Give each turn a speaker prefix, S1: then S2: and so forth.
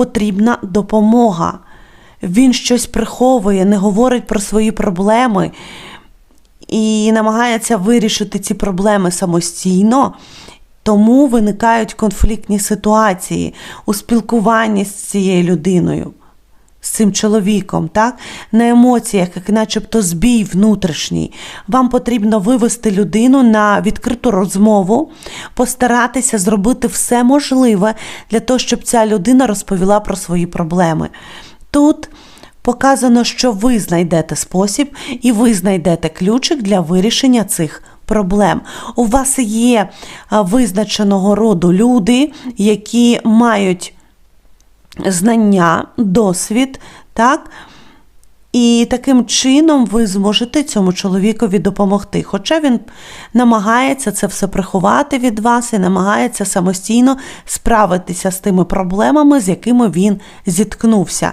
S1: потрібна допомога. Він щось приховує, не говорить про свої проблеми і намагається вирішити ці проблеми самостійно. Тому виникають конфліктні ситуації у спілкуванні з цією людиною, цим чоловіком, так? на емоціях, як начебто збій внутрішній. Вам потрібно вивести людину на відкриту розмову, постаратися зробити все можливе для того, щоб ця людина розповіла про свої проблеми. Тут показано, що ви знайдете спосіб і ви знайдете ключик для вирішення цих проблем. У вас є визначеного роду люди, які мають знання, досвід, так? І таким чином ви зможете цьому чоловікові допомогти. Хоча він намагається це все приховати від вас і намагається самостійно справитися з тими проблемами, з якими він зіткнувся.